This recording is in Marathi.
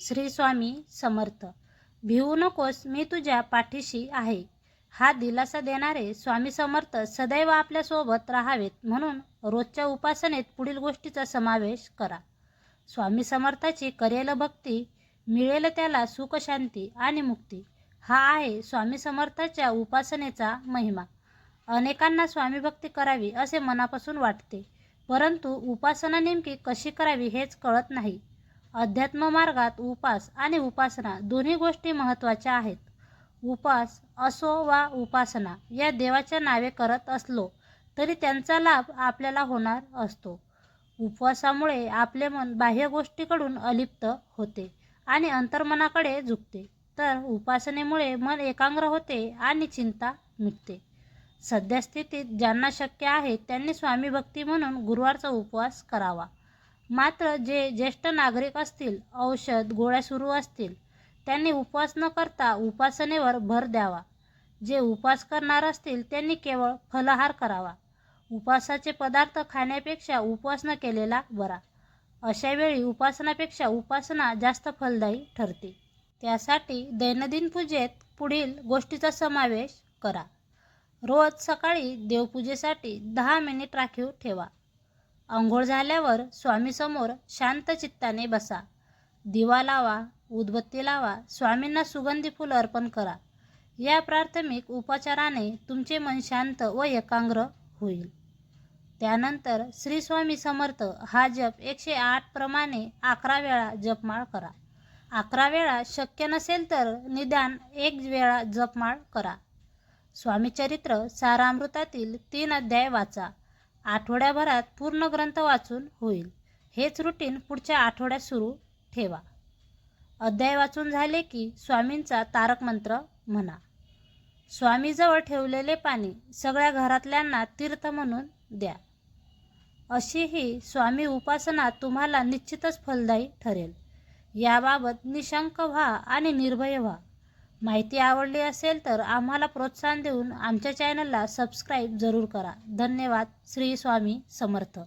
श्री स्वामी समर्थ. भिवू नकोस मी तुझ्या पाठीशी आहे. हा दिलासा देणारे स्वामी समर्थ सदैव आपल्यासोबत राहावेत म्हणून रोजच्या उपासनेत पुढील गोष्टीचा समावेश करा. स्वामी समर्थाची करेल भक्ती मिळेल त्याला सुखशांती आणि मुक्ती. हा आहे स्वामी समर्थाच्या उपासनेचा महिमा. अनेकांना स्वामी भक्ती करावी असे मनापासून वाटते परंतु उपासना नेमकी कशी करावी हेच कळत नाही. अध्यात्म मार्गात उपास आणि उपासना दोन्ही गोष्टी महत्त्वाच्या आहेत. उपास असो वा उपासना या देवाच्या नावे करत असलो तरी त्यांचा लाभ आपल्याला होणार असतो. उपवासामुळे आपले मन बाह्य गोष्टीकडून अलिप्त होते आणि अंतर्मनाकडे झुकते. तर उपासनेमुळे मन एकाग्र होते आणि चिंता मिटते. सध्या स्थितीत ज्यांना शक्य आहे त्यांनी स्वामी भक्ती म्हणून गुरुवारचा उपवास करावा. मात्र जे ज्येष्ठ नागरिक असतील औषध गोळ्या सुरू असतील त्यांनी उपवास न करता उपासनेवर भर द्यावा. जे उपवास करणार असतील त्यांनी केवळ फलहार करावा. उपवासाचे पदार्थ खाण्यापेक्षा उपवास न केलेला बरा. अशावेळी उपासनापेक्षा उपासना जास्त फलदायी ठरते. त्यासाठी दैनंदिन पूजेत पुढील गोष्टीचा समावेश करा. रोज सकाळी देवपूजेसाठी दहा मिनिट राखीव ठेवा. आंघोळ झाल्यावर स्वामीसमोर शांत चित्ताने बसा. दिवा लावा उदबत्ती लावा स्वामींना सुगंधी फुलं अर्पण करा. या प्राथमिक उपचाराने तुमचे मन शांत व एकाग्र होईल. त्यानंतर श्री स्वामी समर्थ हा जप एकशे आठ प्रमाणे अकरा वेळा जपमाळ करा. अकरा वेळा शक्य नसेल तर निदान एक वेळा जपमाळ करा. स्वामीचरित्र सारामृतातील तीन अध्याय वाचा. आठवड्याभरात पूर्ण ग्रंथ वाचून होईल. हेच रुटीन पुढच्या आठवड्यात सुरू ठेवा. अध्याय वाचून झाले की स्वामींचा तारक मंत्र म्हणा. स्वामीजवळ ठेवलेले पाणी सगळ्या घरातल्यांना तीर्थ म्हणून द्या. अशी ही स्वामी उपासना तुम्हाला निश्चितच फलदायी ठरेल. याबाबत निशंक व्हा आणि निर्भय व्हा. माहिती आवडली असेल तर आम्हाला प्रोत्साहन देऊन आमच्या चॅनलला सबस्क्राईब जरूर करा. धन्यवाद. श्री स्वामी समर्थ.